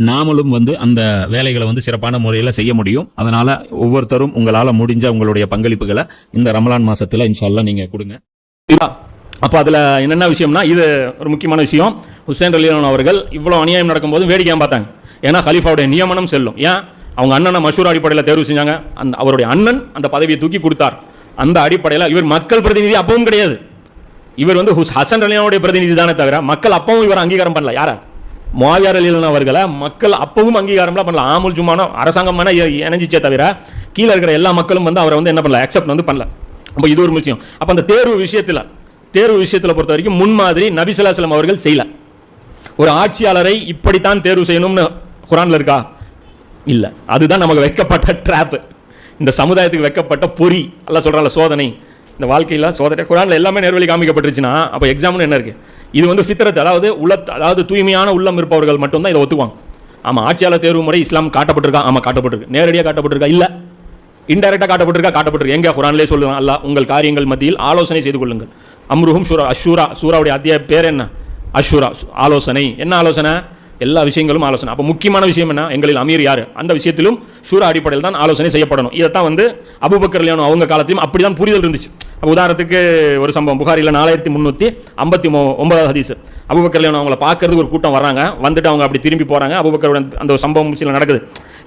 நாமளும் வந்து அந்த வேலைகளை வந்து சிறப்பான முறையில் செய்ய முடியும். அதனால ஒவ்வொருத்தரும் உங்களால் முடிஞ்ச உங்களுடைய பங்களிப்புகளை இந்த ரமலான் மாசத்துல இன்ஷால்லா நீங்க கொடுங்க. அப்போ அதில் என்னென்ன விஷயம்னா இது ஒரு முக்கியமான விஷயம். ஹுசேன் ரலியான் அவர்கள் இவ்வளோ அநியாயம் நடக்கும்போது வேடிக்கையாக பார்த்தாங்க. ஏன்னா ஹலீஃபாவுடைய நியமனம் செல்லும். ஏன்? அவங்க அண்ணனை மஷூர் அடிப்படையில் தேர்வு செஞ்சாங்க. அந்த அவருடைய அண்ணன் அந்த பதவியை தூக்கி கொடுத்தார். அந்த அடிப்படையில் இவர் மக்கள் பிரதிநிதி அப்பவும் கிடையாது. இவர் வந்து ஹுஸ் ஹசன் ரலியானுடைய பிரதிநிதி தானே தவிர மக்கள் அப்பவும் இவர் அங்கீகாரம் பண்ணல. யார? மாவியார் அலிலன் அவர்களை மக்கள் அப்பவும் அங்கீகாரம்லாம் பண்ணல. ஆமுல் ஜுமானோ அரசாங்கமான இணைஞ்சிச்சே தவிர கீழே இருக்கிற எல்லா மக்களும் வந்து அவரை வந்து என்ன பண்ணல? அக்செப்ட் வந்து பண்ணல. அப்போ இது ஒரு விஷயம். அப்போ அந்த தேர்வு விஷயத்தில் தேர்வு விஷயத்தில் பொறுத்த வரைக்கும் முன்மாதிரி நபிசல்லாஸ்லம் அவர்கள் செய்யல. ஒரு ஆட்சியாளரை இப்படித்தான் தேர்வு செய்யணும்னு குரானில் இருக்கா? இல்லை. அதுதான் நமக்கு வைக்கப்பட்ட ட்ராப்பு இந்த சமுதாயத்துக்கு வைக்கப்பட்ட பொறி. எல்லாம் சொல்கிறாங்களா சோதனை. இந்த வாழ்க்கையில் சோதனை குரானில் எல்லாமே நேர்வழி காமிக்கப்பட்டுருச்சுன்னா அப்போ எக்ஸாம்னு என்ன இருக்குது இது வந்து ஃபித்ரத் அதாவது உள்ள அதாவது தூய்மையான உள்ளம் இருப்பவர்கள் மட்டும்தான் இதை ஒத்துக்குவாங்க. ஆமாம் ஆட்சியாளர் தேர்வு முறை இஸ்லாம் காட்டப்பட்டிருக்கா? ஆமாம் காட்டப்பட்டிருக்கு. நேரடியாக காட்டப்பட்டிருக்கா? இல்லை. இன்டெரக்டாக காட்டப்பட்டிருக்கா? காட்டப்பட்டிருக்கு. எங்கே குரான்லேயே சொல்லுவாங்க அல்லாஹ் உங்கள் காரியங்கள் மத்தியில் ஆலோசனை செய்து கொள்ளுங்கள். அம்ருஹும் சூரா அஷூரா சூராவுடைய அத்தியாய பேர் என்ன? அஷூரா ஆலோசனை. என்ன ஆலோசனை? எல்லா விஷயங்களும் ஆலோசனை. அப்போ முக்கியமான விஷயம் என்ன? எங்களில் அமீர் யார்? அந்த விஷயத்திலும் சூரா அடிப்படையில் தான் ஆலோசனை செய்யப்படணும். இதைத்தான் வந்து அபுபக்கர் அவங்க காலத்தையும் அப்படி தான் புரிதல் இருந்துச்சு. அப்போ உதாரணத்துக்கு ஒரு சம்பவம். புகாரியில் நாலாயிரத்தி முந்நூற்றி ஐம்பத்தி ஒன்பதாவது ஹதீஸ். அபுபக்கர் கல்யாணம் அவங்கள பார்க்கறதுக்கு ஒரு கூட்டம் வராங்க வந்துட்டு அவங்க அப்படி திரும்பி போகிறாங்க அபுபக்கரோட அந்த சம்பவம் சில நடக்குது.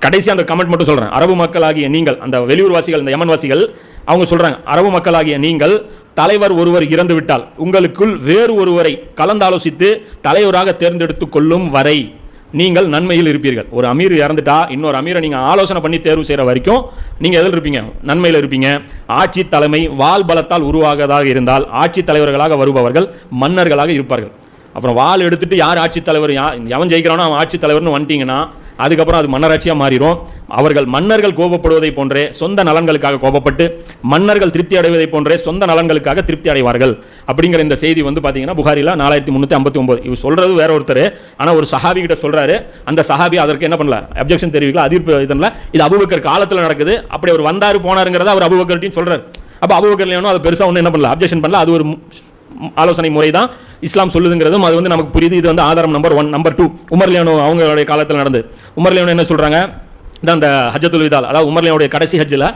கடைசி அந்த கமெண்ட் மட்டும் சொல்கிறேன் அரபு மக்களாகிய நீங்கள் அந்த வெளியூர் வாசிகள் இந்த யமன்வாசிகள் அவங்க சொல்கிறாங்க அரபு மக்களாகிய நீங்கள் தலைவர் ஒருவர் இறந்து விட்டால் உங்களுக்குள் வேறு ஒருவரை கலந்தாலோசித்து தலைவராக தேர்ந்தெடுத்து கொள்ளும் வரை நீங்கள் நன்மையில் இருப்பீர்கள். ஒரு அமீர் இறந்துட்டா இன்னொரு அமீரை நீங்கள் ஆலோசனை பண்ணி தேர்வு செய்கிற வரைக்கும் நீங்கள் எதில் இருப்பீங்க? நன்மையில் இருப்பீங்க. ஆட்சி தலைமை வால் பலத்தால் உருவாகதாக இருந்தால் ஆட்சி தலைவர்களாக வருபவர்கள் மன்னர்களாக இருப்பார்கள். அப்புறம் வாள் எடுத்துட்டு யார் ஆட்சித்தலைவர் யா எவன் ஜெயிக்கிறானோ அவன் ஆட்சித்தலைவர்னு வந்துட்டீங்கன்னா அதுக்கப்புறம் அது மன்னராட்சியாக மாறிடும். அவர்கள் மன்னர்கள் கோபப்படுவதை போன்றே சொந்த நலன்களுக்காக கோபப்பட்டு மன்னர்கள் திருப்தி அடைவதை போன்றே சொந்த நலன்களுக்காக திருப்தி அடைவார்கள். அப்படிங்கிற இந்த செய்தி வந்து பார்த்தீங்கன்னா புகாரில நாலாயிரத்தி முந்நூற்றி ஐம்பத்தி ஒம்பது இவர் சொல்றது வேற ஒருத்தர். ஆனால் ஒரு சஹாபி கிட்ட சொல்கிறாரு அந்த சஹாபி அதற்கு என்ன பண்ணல? அப்ஜெக்ஷன் தெரிவிக்கல அதிர்ப்பு இதனால் இது அபுபக்கர் காலத்தில் நடக்குது. அப்படி அவர் வந்தார் போனாருங்கிறத அவர் அபுபக்கர்ட்டையும் சொல்கிறார் அப்போ அபுபக்கர் அதை அது பெருசாக ஒன்றும் என்ன பண்ணல? அப்ஜெக்ஷன் பண்ணல. அது ஒரு ஆலோசனை முறை தான் இஸ்லாம் சொல்லுதுங்கிறதும் அது வந்து நமக்கு புரியுது. இது வந்து ஆதாரம் நம்பர் ஒன் நம்பர் டூ உமர்லியானோ அவங்களுடைய காலத்தில் நடந்து உமர்லியானோ என்ன சொல்கிறாங்க இதான் அந்த ஹஜத்துல் விதால். அதாவது உமர்லியானுடைய கடைசி ஹஜ்ஜில்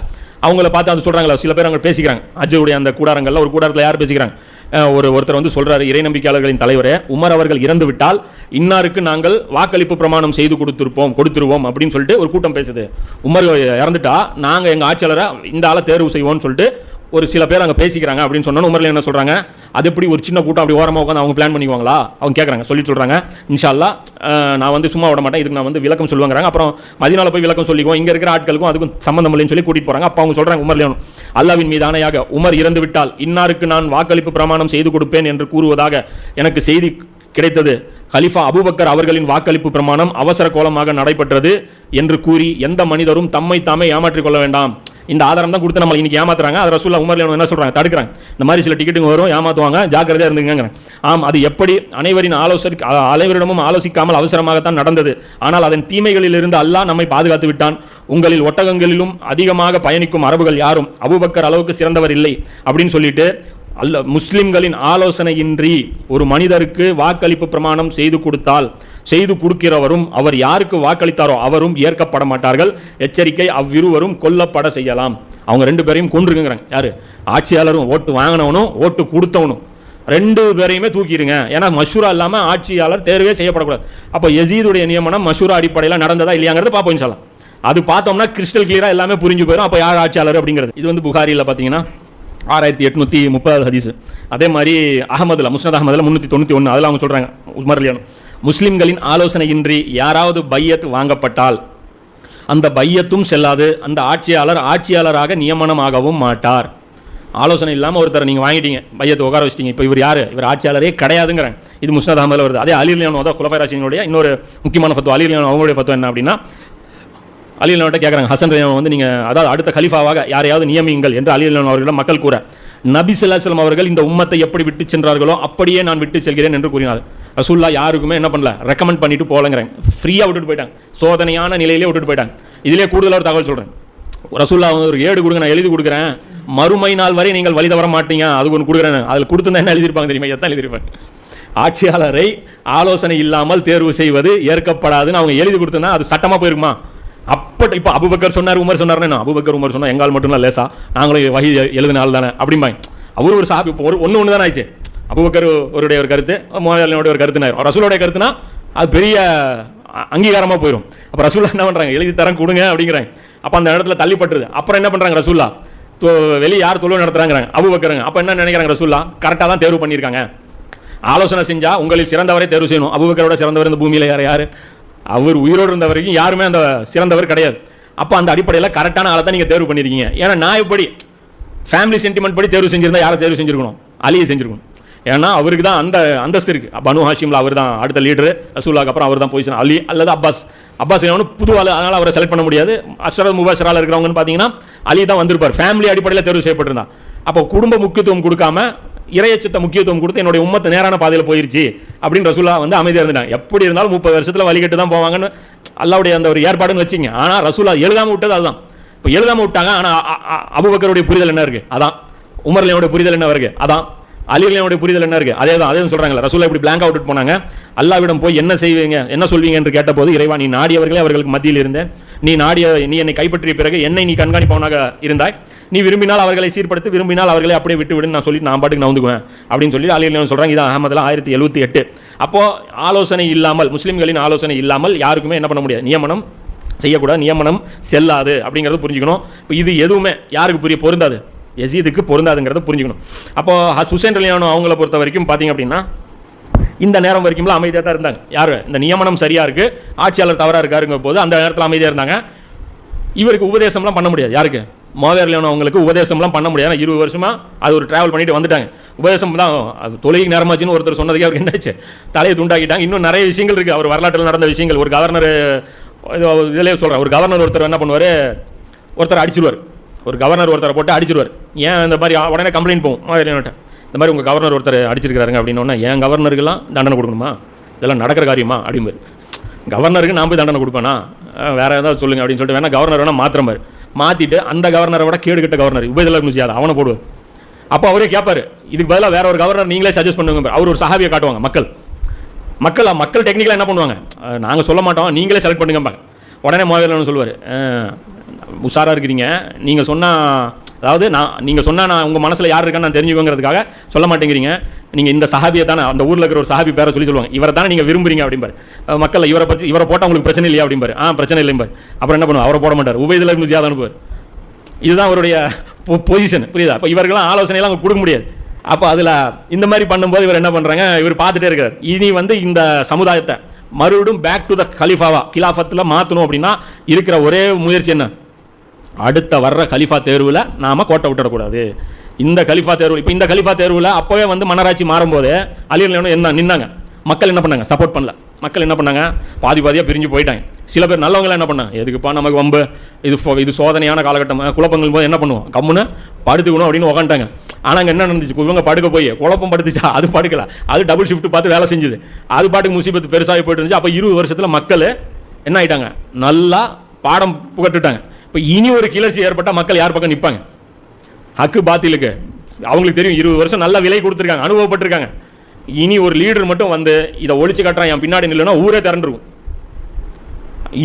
அவங்கள பார்த்து அது சொல்கிறாங்களா சில பேர் அவங்க பேசிக்கிறாங்க. ஹஜ்ஜுடைய அந்த கூடாரங்களில் ஒரு கூடாரத்தில் யார் பேசிக்கிறாங்க? ஒரு ஒருத்தர் வந்து சொல்கிறார் இறை நம்பிக்கையாளர்களின் தலைவரே உமர் அவர்கள் இறந்து விட்டால் இன்னாருக்கு நாங்கள் வாக்களிப்பு பிரமாணம் செய்து கொடுத்துருப்போம் கொடுத்துருவோம் அப்படின்னு சொல்லிட்டு ஒரு கூட்டம் பேசுது. உமர் இறந்துட்டா நாங்கள் எங்கள் ஆட்சியாளரை இந்த ஆளை தேர்வு செய்வோம்னு சொல்லிட்டு ஒரு சில பேர் அங்கே பேசிக்கிறாங்க அப்படின்னு சொன்னோன்னு உமர்ல என்ன சொல்கிறாங்க அது எப்படி ஒரு சின்ன கூட்டம் அப்படி ஓரமாக உட்காந்து அவங்க பிளான் பண்ணிக்குவாங்களா? அவங்க கேட்குறாங்க சொல்லி சொல்கிறாங்க இன்ஷா நான் வந்து சும்மா விட மாட்டேன். இதுக்கு நான் வந்து விளக்கம் சொல்லுவாங்கிறாங்க. அப்புறம் மதினால போய் விளக்கம் சொல்லிக்குவோம். இங்கே இருக்கிற ஆட்களுக்கும் அதுக்கும் சம்மந்தம் இல்லைன்னு சொல்லி கூட்டிகிட்டு போகிறாங்க அப்போ அவங்க சொல்கிறாங்க உமர் லியோன் அல்லாவின் மீதானையாக உமர் இறந்து விட்டால் இன்னாருக்கு நான் வாக்களிப்பு பிரமாணம் செய்து கொடுப்பேன் என்று கூறுவதாக எனக்கு செய்தி கிடைத்தது. கலிஃபா அபுபக்கர் அவர்களின் வாக்களிப்பு பிரமாணம் அவசர கோலமாக நடைபெற்றது என்று கூறி எந்த மனிதரும் தம்மை தாமே ஏமாற்றிக் கொள்ள வேண்டாம். இந்த ஆதாரம் தான் கொடுத்து நம்மளை இன்னைக்கு ஏமாத்துறாங்க. அது ரசூல்லா உமர் என்ன சொல்கிறாங்க தடுக்கிறாங்க. இந்த மாதிரி சில டிக்கெட்டுங்க வரும் ஏமாத்துவாங்க ஜாக்கிரதையாக இருந்துங்கிறாங்க ஆம் அது எப்படி? அனைவரின் ஆலோசனை அனைவரிடமும் ஆலோசிக்காமல் அவசரமாகத்தான் நடந்தது. ஆனால் அதன் தீமைகளிலிருந்து அல்லாஹ் நம்மை பாதுகாத்து விட்டான். உங்களில் ஒட்டகங்களிலும் அதிகமாக பயணிக்கும் அரபுகள் யாரும் அபுபக்கர் அளவுக்கு சிறந்தவர் இல்லை அப்படின்னு சொல்லிட்டு அல்ல முஸ்லிம்களின் ஆலோசனையின்றி ஒரு மனிதருக்கு வாக்களிப்பு பிரமாணம் செய்து கொடுத்தால் செய்து கொடுக்கிறவரும் அவர் யாருக்கு வாக்களித்தாரோ அவரும் ஏற்கப்பட மாட்டார்கள். எச்சரிக்கை அவ்விருவரும் கொல்லப்பட செய்யலாம். அவங்க ரெண்டு பேரையும் கொண்டிருக்குங்கிறாங்க யாரு? ஆட்சியாளரும் ஓட்டு வாங்கினவனும் ஓட்டு கொடுத்தவனும். ரெண்டு பேரையுமே தூக்கிடுங்க. ஏன்னா மஷூரா இல்லாமல் ஆட்சியாளர் தேர்வே செய்யப்படக்கூடாது. அப்போ எசீதுடைய நியமனம் மஷூரா அடிப்படையில் நடந்ததா இல்லையாங்கிறது பார்ப்போம் சொல்லலாம் அது பார்த்தோம்னா கிறிஸ்டல் கிளியராக எல்லாமே புரிஞ்சு போயிடும் அப்போ யார் ஆட்சியாளர் அப்படிங்கிறது. இது வந்து புகாரியில் பார்த்தீங்கன்னா ஆறாயிரத்தி எட்நூற்றி முப்பதாவது ஹதீஸ். அதே மாதிரி அகமதுல முஸ்னத் அகமதுல முந்நூற்றி தொண்ணூற்றி ஒன்று அதில் அவங்க சொல்கிறாங்க உஸ்மர் முஸ்லிம்களின் ஆலோசனையின்றி யாராவது பையத் வாங்கப்பட்டால் அந்த பையத்தும் செல்லாது அந்த ஆட்சியாளர் ஆட்சியாளராக நியமனமாகவும் மாட்டார். ஆலோசனை இல்லாமல் ஒருத்தர் நீங்கள் வாங்கிட்டீங்க பையத்தை உட்கார வச்சிட்டீங்க இப்போ இவர் யார்? இவர் ஆட்சியாளரே கிடையாதுங்கிறாங்க. இது முஸ்னத் அகமதில் வருது. அதே அலிலியானோ தான் குலஃபைராசினுடைய இன்னொரு முக்கியமான ஃபத்துவா அலிலியானோ அவங்களுடைய ஃபத்துவா என்ன அப்படின்னா அலிலனோட்ட கேட்குறாங்க ஹசன் ரஹ்மான் வந்து நீங்கள் அதாவது அடுத்த கலிஃபாவாக யாரையாவது நியமியுங்கள் என்று அலிலன் அவர்களிடம் மக்கள் கூற. நபி ஸல்லல்லாஹு அவர்கள் இந்த உம்மத்தை எப்படி விட்டு சென்றார்களோ அப்படியே நான் விட்டு செல்கிறேன் என்று கூறினார் ரசூல்லா யாருக்குமே என்ன பண்ணல? ரெக்கமெண்ட் பண்ணிட்டு போலங்கிறேன் ஃப்ரீயாக விட்டுட்டு போயிட்டாங்க. சோதனையான நிலையிலே விட்டுட்டு போயிட்டாங்க. இதிலே கூடுதலாக ஒரு தகவல் சொல்கிறேன் ரசூல்லா வந்து ஒரு ஏடு கொடுங்க நான் எழுதி கொடுக்குறேன். மறுமை நாள் வரை நீங்கள் வழி தவற மாட்டீங்க. அது ஒன்று கொடுக்குறேன் அதில் கொடுத்துருந்தா என்ன எழுதியிருப்பாங்க தெரியுமா? எத்தான் எழுதியிருப்பாங்க. ஆட்சியாளரை ஆலோசனை இல்லாமல் தேர்வு செய்வது ஏற்கப்படாதுன்னு அவங்க எழுதி கொடுத்தனா அது சட்டமாக போயிருக்குமா? அப்போ இப்போ அபுபக்கர் சொன்னார் உமர் சொன்னார்னு அபுபக்கர் உமர் சொன்னால் எங்கால் மட்டும் இல்லை லேசா. நாங்களும் வகி எழுதினால் தானே அப்படிம்பாங்க. அவரு ஒரு சாப்பி இப்போ ஒரு ஒன்று ஒன்று தானே ஆயிடுச்சு. அபுபக்கர் ஒருடைய ஒரு கருத்து மோதலினுடைய ஒரு கருத்துனா ரசூலோடைய கருத்துனா அது பெரிய அங்கீகாரமாக போயிடும் அப்போ ரசூல்லா என்ன பண்ணுறாங்க எழுதி தரம் கொடுங்க அப்படிங்கிறாங்க. அப்போ அந்த இடத்துல தள்ளிப்பட்டுருது. அப்புறம் என்ன பண்ணுறாங்க ரசூல்லா தோ வெளியே யார் தொழில் நடத்துறாங்கிறாங்க? அபுபக்கருங்க. அப்போ என்ன நினைக்கிறாங்க ரசூல்லா கரெக்டாக தான் தேர்வு பண்ணியிருக்காங்க. ஆலோசனை செஞ்சால் உங்களில் சிறந்தவரை தேர்வு செய்யணும். அபுபக்கரோட சிறந்தவர் இந்த பூமியில் யார் யார்? அவர் உயிரோடு இருந்த வரைக்கும் யாருமே அந்த சிறந்தவர் கிடையாது. அப்போ அந்த அடிப்படையில் கரெக்டான ஆளை தான் நீங்கள் தேர்வு பண்ணியிருக்கீங்க. ஏன்னா நான் இப்படி ஃபேமிலி சென்டிமெண்ட் படி தேர்வு செஞ்சிருந்தா யாரை தேர்வு செஞ்சுருக்கணும்? அலியை செஞ்சுருக்கணும். ஏன்னா அவருக்கு தான் அந்த அந்தஸ்து இருக்குது பனு ஹாஷிம்ல அவர் தான் அடுத்த லீடர் ரசூல்லாக்கு அப்புறம் அவர் தான் பொசிஷன் அலி அல்லது அப்பாஸ். அப்பாஸ் ஒன்று புது ஆளு அதனால் அவரை செலக்ட் பண்ண முடியாது. அஷ்ரத் முபாஷரால் இருக்கிறவங்கன்னு பார்த்தீங்கன்னா அலி தான் வந்திருப்பார். ஃபேமிலி அடிப்படையில் தேர்வு செய்யப்பட்டிருந்தான். அப்போ குடும்ப முக்கியத்துவம் கொடுக்காம இறையச்சத்த முக்கியத்துவம் கொடுத்து என்னுடைய உம்மத்து நேரான பாதையில் போயிருச்சு அப்படின்னு ரசூலா வந்து அமைதியாக இருந்துட்டாங்க. எப்படி இருந்தாலும் முப்பது வருஷத்தில் வழிகட்டு தான் போவாங்கன்னு அல்லாவுடைய அந்த ஒரு ஏற்பாடுன்னு வச்சிங்க. ஆனால் ரசூலா எழுதாம விட்டது அதுதான். இப்போ எழுதாமல் விட்டாங்க ஆனால் அபுபக்கருடைய புரிதல் என்ன இருக்குது அதான். உமர்லையோட புரிதல் என்ன இருக்கு? அதான். அலிகளினுடைய புரிதல் என்ன இருக்கு? அதே தான் அதே சொல்றாங்கல்ல. ரசூலா இப்படி பிளாங்க் அவுட் போனாங்க. அல்லாவிடம் போய் என்ன செய்வீங்க என்ன சொல்வீங்க என்று கேட்டபோது இறைவா நீ நாடியவர்களே அவர்களுக்கு மத்தியில் இருந்தேன் நீ நாடிய நீ என்னை கைப்பற்றிய பிறகு என்னை நீ கண்காணிப்பவனாக இருந்தாய். நீ விரும்பினால் அவர்களை சீர்படுத்தி விரும்பினால் அவர்களை அப்படியே விட்டு விடுன்னு நான் சொல்லி நான் பாட்டுக்கு நவுந்துக்குவேன் அப்படின்னு சொல்லி அலிலியன் சொல்றாங்க. இது அகமதுல ஆயிரத்தி எழுபத்தி எட்டு. அப்போ ஆலோசனை இல்லாமல் முஸ்லீம்களின் ஆலோசனை இல்லாமல் யாருக்குமே என்ன பண்ண முடியாது. நியமனம் செய்யக்கூடாது நியமனம் செல்லாது அப்படிங்கிறத புரிஞ்சுக்கணும். இப்போ இது எதுவுமே யாருக்கு புரிய பொருந்தாது. எசீதுக்கு பொருந்தாதுங்கிறத புரிஞ்சுக்கணும். அப்போ ஹஸ் ஹுசேன் ரலியானோ அவங்கள பொறுத்த வரைக்கும் பார்த்தீங்க அப்படின்னா இந்த நேரம் வரைக்கும்லாம் அமைதியாக தான் இருந்தாங்க. யார்? இந்த நியமனம் சரியாக இருக்குது ஆட்சியாளர் தவறாக இருக்காருங்க போது அந்த நேரத்தில் அமைதியாக இருந்தாங்க. இவருக்கு உபதேசம்லாம் பண்ண முடியாது. யாருக்கு? மோதர் அவங்களுக்கு உபதேசம்லாம் பண்ண முடியாது. இருபது வருஷமாக அது ஒரு ட்ராவல் பண்ணிட்டு வந்துட்டாங்க. உபதேசம் தான் அது தொழுகைக்கு நேரமாச்சுன்னு ஒருத்தர் சொன்னதுக்கே அவருக்கு என்னாச்சு? தலையை துண்டாக்கிட்டாங்க. இன்னும் நிறைய விஷயங்கள் இருக்குது அவர் வரலாற்றில் நடந்த விஷயங்கள். ஒரு கவர்னர் இதிலே சொல்கிறேன் ஒரு கவர்னர் ஒருத்தர் என்ன பண்ணுவார்? ஒருத்தர் அடிச்சிருவார். ஒரு கவர்னர் ஒருத்தரை போட்டு அடிச்சிருவார். ஏன் இந்த மாதிரி உடனே கம்ப்ளைண்ட் போகும். மோதர் இந்த மாதிரி உங்கள் கவர்னர் ஒருத்தர் அடிச்சிருக்காருங்க அப்படின்னோடனே என் கவர்னருக்கெல்லாம் தண்டனை கொடுக்கணுமா? இதெல்லாம் நடக்கிற காரியமா? அப்படிம்பார். கவர்னருக்கு நான் போய் தண்டனை கொடுப்பேனா? வேறு ஏதாவது சொல்லுங்க அப்படின்னு சொல்லிட்டு வேணால் கவர்னர் வேணால் மாத்திரம் பாரு அந்த கவர்னரை விட கேடு கட்ட கவர்னர் உபயதில் முசியாது அவனை போடுவார். அப்போ அவரே கேட்பார் இதுக்கு பதிலாக வேற ஒரு கவர்னர் நீங்களே சஜஸ்ட் பண்ணுங்க அவர் ஒரு சஹாபியை காட்டுவாங்க மக்கள். மக்கள் மக்கள் டெக்னிக்கலாக என்ன பண்ணுவாங்க? நாங்கள் சொல்ல மாட்டோம். நீங்களே செலக்ட் பண்ணுங்கம்பாங்க. உடனே மோதலன்னு சொல்லுவார். உஷாராக இருக்கிறீங்க. நீங்கள் சொன்னால் அதாவது நான் நீங்கள் சொன்னால் நான் உங்கள் மனசில் யார் இருக்கான்னு நான் தெரிஞ்சுக்கோங்கிறதுக்காக சொல்ல மாட்டேங்கிறீங்க. நீங்கள் இந்த சஹாபியை தானே அந்த ஊரில் இருக்கிற ஒரு சஹாபி பேரை சொல்லி சொல்லுவாங்க. இவரை தானே நீங்கள் விரும்புறீங்க அப்படிம்பாரு. மக்களை மக்கள் இவரை பற்றி இவரை போட்டால் உங்களுக்கு பிரச்சனை இல்லையா அப்படிம்பார். ஆ பிரச்சனை இல்லைம்பார் அப்புறம் என்ன பண்ணுவார்? அவரை போட மாட்டார். உபயதில் இருந்து ஜியாத அனுப்புவார். இதுதான் அவருடைய பொசிஷன் புரியுதா? அப்போ இவர்களாம் ஆலோசனையெல்லாம் அவங்க கொடுக்க முடியாது. அப்போ அதில் இந்த மாதிரி பண்ணும்போது இவர் என்ன பண்ணுறாங்க இவர் பார்த்துட்டே இருக்கார். இனி வந்து இந்த சமுதாயத்தை மறுபடியும் பேக் டு த கலிஃபாவா கிலாஃபத்தில் மாற்றணும் அப்படின்னா இருக்கிற ஒரே முயற்சி என்ன? அடுத்த வர்ற கலிஃபா தேர்வில் நாம் கோட்டை விட்டுறக்கூடாது இந்த கலிஃபா தேர்வு இப்போ இந்த கலிஃபா தேர்வில் அப்போவே வந்து மன்னராட்சி மாறும்போது அலியல் என்ன நின்னாங்க. மக்கள் என்ன பண்ணாங்க? சப்போர்ட் பண்ணல. மக்கள் என்ன பண்ணாங்க? பாதி பாதியாக பிரிஞ்சு போயிட்டாங்க. சில பேர் நல்லவங்களாம் என்ன பண்ணாங்க? எதுக்குப்பா நமக்கு வம்பு? இது இது சோதனையான காலகட்டம் குழப்பங்கள் போது என்ன பண்ணுவோம்? கம்முன்னு படுத்துக்கணும் அப்படின்னு உக்காண்டாங்க ஆனால் அங்கே என்ன நடந்துச்சு? இவங்க படுக்க போய் குழப்பம் படுத்துச்சா? அது படுக்கல. அது டபுள் ஷிஃப்ட் பார்த்து வேலை செஞ்சுது. அது பாட்டுக்கு முசீபத்து பெருசாகி போயிட்டு இருந்துச்சு. அப்போ இருபது வருஷத்தில் மக்கள் என்ன ஆயிட்டாங்க? நல்லா பாடம் புகட்டுட்டாங்க. இப்போ இனி ஒரு கிளர்ச்சி ஏற்பட்டால் மக்கள் யார் பக்கம் நிற்பாங்க ஹக்கு பாத்திலுக்கு. அவங்களுக்கு தெரியும் இருபது வருஷம் நல்ல விலை கொடுத்துருக்காங்க அனுபவப்பட்டிருக்காங்க. இனி ஒரு லீடர் மட்டும் வந்து இதை ஒழிச்சு கட்டுறான் என் பின்னாடி நில்லுனா ஊரே திரண்டுருக்கும்.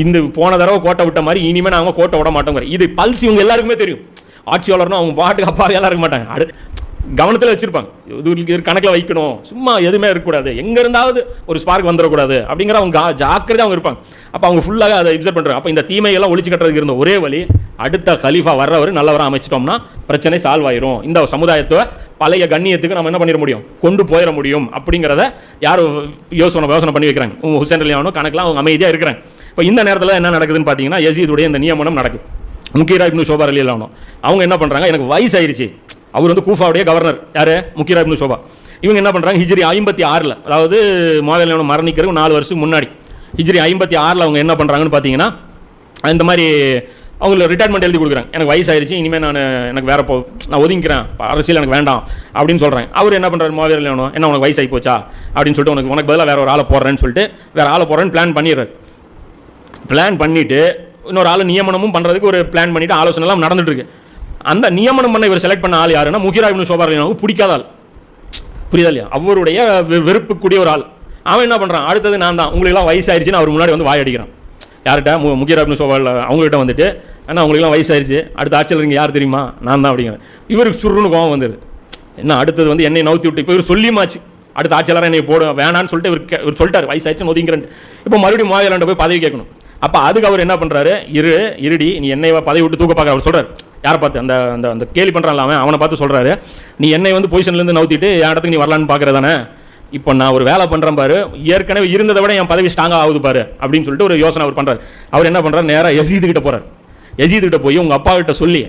இந்த போன தடவை கோட்டை விட்ட மாதிரி இனிமேல் நாங்கள் கோட்டை விட மாட்டோங்கிற. இது பல்ஸ் இவங்க எல்லாருக்குமே தெரியும். ஆட்சியாளர்னா அவங்க பாட்டுக்கு அப்பா எல்லாம் இருக்க மாட்டாங்க. அடுத்து கவனத்தில் வச்சிருப்பாங்க. இது கணக்கில் வைக்கணும். சும்மா எதுவுமே இருக்கக்கூடாது. எங்கே இருந்தாவது ஒரு ஸ்பார்க் வந்துடக்கூடாது அப்படிங்கிற அவங்க ஜாக்கிரதை அவங்க இருப்பாங்க. அப்போ அவங்க ஃபுல்லாக அதை இப்சர்வ் பண்ணுறாங்க அப்போ இந்த தீமையெல்லாம் ஒழிச்சு கட்டுறதுக்கு இருந்த ஒரே வழி அடுத்த கலீஃபா வர்றவர் நல்லவராக அமைச்சிட்டோம்னா பிரச்சனை சால்வ் ஆயிரும். இந்த சமுதாயத்தை பழைய கண்ணியத்துக்கு நம்ம என்ன பண்ணிட முடியும்? கொண்டு போயிட முடியும். அப்படிங்கிறத யார் யோசனை யோசனை பண்ணி வைக்கிறாங்க. ஹுசேன் அலியானோ கணக்கெலாம் அவங்க அமைதியாக இருக்கிறாங்க. இப்போ இந்த நேரத்தில் என்ன நடக்குதுன்னு பார்த்தீங்கன்னா யசீதுடைய இந்த நியமனம் நடக்குது. முக்கீரா இப்னு ஷோபா அலி அவங்க என்ன பண்ணுறாங்க எனக்கு வயசு ஆயிடுச்சு அவர் வந்து கூஃபாவுடைய கவர்னர் யார்? முக்கிய இப்னு சோபா. இவங்க என்ன பண்ணுறாங்க ஹிஜ்ரி ஐம்பத்தி ஆறில் அதாவது மாதவன் மரணிக்கிறதுக்கு நாலு வருஷத்துக்கு முன்னாடி. ஹிஜ்ரி ஐம்பத்தி ஆறில் அவங்க என்ன பண்ணுறாங்கன்னு பார்த்தீங்கன்னா இந்த மாதிரி அவங்களுக்கு ரிட்டையர்மெண்ட் எழுதி கொடுக்குறாங்க. எனக்கு வயசாயிருச்சு இனிமேல் நான் எனக்கு வேறு போ நான் ஒதுங்கிக்கிறேன். அரசியல் எனக்கு வேண்டாம் அப்படின்னு சொல்கிறேன் அவர் என்ன பண்ணுறாரு மாவீரர் வேணும் என்ன உனக்கு வயசாகி போச்சா? அப்படின்னு சொல்லிட்டு உனக்கு உனக்கு பதிலாக வேறு ஒரு ஆளை போடுறேன்னு சொல்லிட்டு வேறு ஆளை போடுறேன்னு பிளான் பண்ணிடுறாரு. பிளான் பண்ணிவிட்டு இன்னொரு ஆள் நியமனமும் பண்ணுறதுக்கு ஒரு பிளான் பண்ணிவிட்டு ஆலோசனைலாம் எல்லாம் அந்த நியமனம் பண்ண இவர் செலக்ட் பண்ண ஆள் யாருன்னா முகிரா இப்னு ஷோபா பிடிக்காத ஆள். புரியுதா இல்லையா? அவருடைய வெ- ஒரு ஆள். அவன் என்ன பண்ணுறான் அடுத்தது நான் தான். உங்களுக்குலாம் வயசாயிருச்சுன்னு அவர் முன்னாடி வந்து வாய் அடிக்கிறான். யார்கிட்ட? மு முகிரா இப்னு அவங்ககிட்ட வந்துட்டு ஆனால் அவங்களுக்குலாம் வயசாயிருச்சு. அடுத்த ஆட்சியில் இங்கே யார் தெரியுமா? நான் தான் அப்படிங்கிறேன் இவருக்கு சுருன்னு கோவம் வந்துடுது என்ன அடுத்தது வந்து என்னை நவுத்தி விட்டு இப்போ இவர் சொல்லியுமாச்சு அடுத்த ஆட்சியாளர் என்னை போட வேணான்னு சொல்லிட்டு இவர் இவர் சொல்லிட்டார். வயசாயிடுச்சு ஒதுங்கிறேன் இப்போ மறுபடியும் மாவீரன்ட்ட போய் பதவி கேட்கணும். அப்போ அதுக்கு அவர் என்ன பண்ணுறாரு இரு இருடி நீ என்னை பதவி விட்டு தூக்க பார்க்க அவர் சொல்கிறார் யாரை பார்த்து அந்த அந்த அந்த கேலி பண்ணுறான்ல அவன் அவனை பார்த்து சொல்கிறாரு நீ என்னை வந்து பொசிஷன்லேருந்து நவுத்திட்டு என் இடத்துக்கு நீ வரலான்னு பார்க்குறதானே? இப்போ நான் ஒரு வேலை பண்ணுறேன் பாரு. ஏற்கனவே இருந்ததை விட என் பதவி ஸ்ட்ராங்காக ஆகுது பாரு அப்படின்னு சொல்லிட்டு ஒரு யோசனை அவர் பண்ணுறாரு அவர் என்ன பண்ணுறாரு நேராக யசீது போகிறார் யசீது போய் உங்கள் அப்பாவிட்ட சொல்லி